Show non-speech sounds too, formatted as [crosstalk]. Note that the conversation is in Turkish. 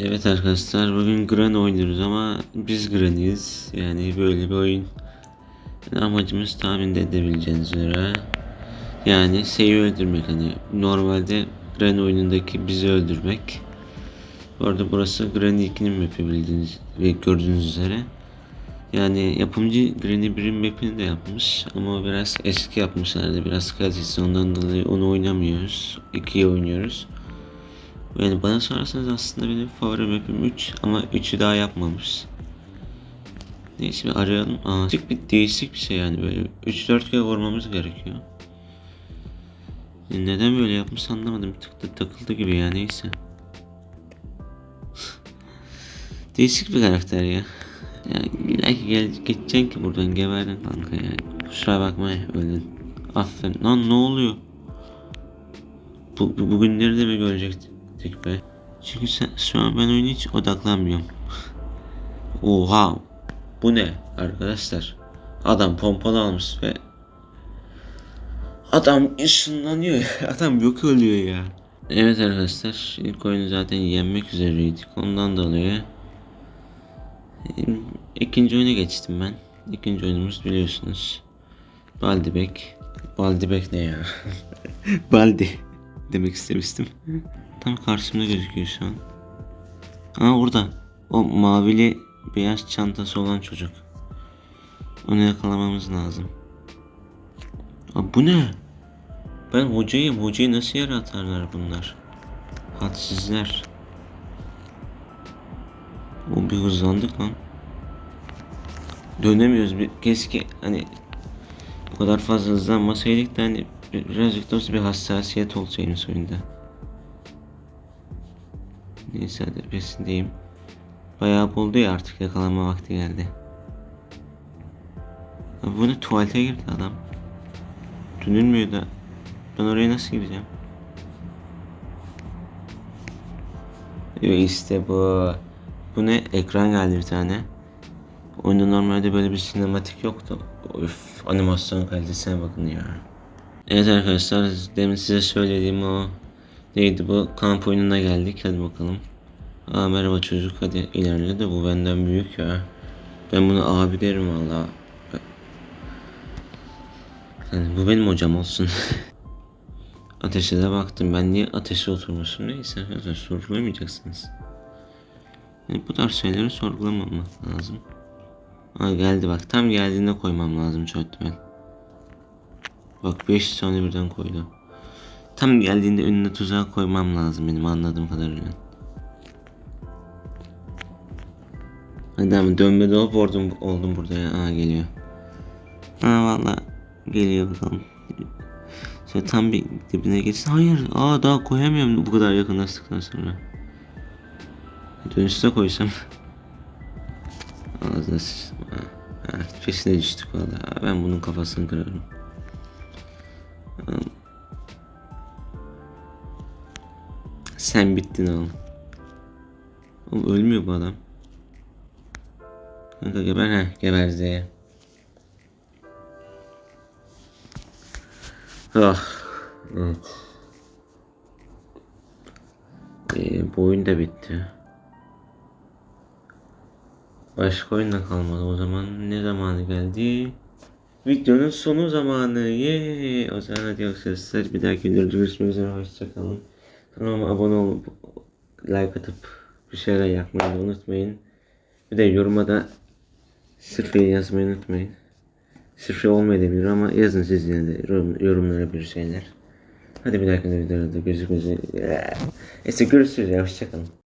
Evet arkadaşlar bugün Gran oynuyoruz ama biz Gran'ıyız. Yani böyle bir oyun. Yani amacımız tahmin de edebileceğiniz üzere. Yani Sei'yi öldürmek hani normalde Gran oyunundaki bizi öldürmek. Bu arada burası Gran 2'nin map'i bildiğiniz ve gördüğünüz üzere. Yani yapımcı Granny 1'in map'ini de yapmış ama biraz eski yapmışlardı biraz kalitesiz ondan dolayı onu oynamıyoruz. 2'yi oynuyoruz. Yani bana sorarsanız aslında benim favori map'im 3 ama 3'ü daha yapmamış. Neyse bir arayalım. Aa, değişik bir değişik bir şey yani böyle 3-4 kere vurmamız gerekiyor. Neden böyle yapmış anlamadım. Tıktı takıldı gibi ya neyse. [laughs] değişik bir karakter ya. Ya illa ki gel, geçeceksin ki buradan geberdin kanka ya. Kusura bakma öldün. Aferin. Lan ne oluyor? Bu, bu bugünleri de mi görecektik be? Çünkü sen, şu an ben oyuna hiç odaklanmıyorum. Oha! Bu ne arkadaşlar? Adam pompalı almış ve Adam ışınlanıyor ya. [laughs] Adam yok oluyor ya. Evet arkadaşlar ilk oyunu zaten yenmek üzereydik. Ondan dolayı ikinci oyuna geçtim ben. İkinci oyunumuz biliyorsunuz. Baldibek. Baldibek ne ya? [laughs] Baldi demek istemiştim. Tam karşımda gözüküyor şu an. Aa orada. O mavili beyaz çantası olan çocuk. Onu yakalamamız lazım. Aa, bu ne? Ben hocayım. Hocayı nasıl yere atarlar bunlar? Hadsizler. O bir hızlandık lan. Dönemiyoruz. Bir, keşke hani bu kadar fazla hızlanmasaydık da hani birazcık da bir hassasiyet olsaydı oyunda. Neyse hadi pesindeyim. Bayağı buldu ya artık yakalama vakti geldi. Abi bu ne tuvalete girdi adam. Dönülmüyor da ben oraya nasıl gideceğim? Yo işte bu. Bu ne? Ekran geldi bir tane. Oyunda normalde böyle bir sinematik yoktu. Üf, animasyon kalitesine bakın ya. Evet arkadaşlar demin size söylediğim o neydi bu kamp oyununa geldik hadi bakalım. Aa merhaba çocuk hadi ilerle de bu benden büyük ya. Ben bunu abi derim valla. Yani bu benim hocam olsun. [laughs] Ateşe de baktım ben niye ateşe oturmuşum neyse arkadaşlar sorgulamayacaksınız. Yani bu tarz şeyleri sorgulamamak lazım. Aa geldi bak tam geldiğinde koymam lazım çok ihtimal. Bak 5 saniye birden koydu. Tam geldiğinde önüne tuzak koymam lazım benim anladığım kadarıyla. Hadi ama dönmede hop oldum, oldum burada ya. Aa geliyor. Ha valla geliyor bakalım. Şöyle tam bir dibine geçsin. Hayır. Aa daha koyamıyorum bu kadar yakınlaştıktan sonra. Dönüşte koysam. [laughs] Ağzına sıçtım. Ha, ha, peşine düştük valla. Ben bunun kafasını kırarım. Sen bittin oğlum. Oğlum ölmüyor bu adam. Kanka geber ha geber Z'ye. Ah. Evet. Ee, bu oyun da bitti. Başka oyun da kalmadı. O zaman ne zamanı geldi? Videonun sonu zamanı. Yeee. O zaman hadi arkadaşlar bir dahaki videoda görüşmek üzere. Hoşçakalın. Kanalıma abone olup like atıp bir şeyler yapmayı da unutmayın. Bir de yoruma da sırfıyı yazmayı unutmayın. Şifre olmayabilir ama yazın siz yine de yorum, yorumlara bir şeyler. Hadi bir dahaki videoda görüşmek üzere. Neyse görüşürüz ya hoşçakalın.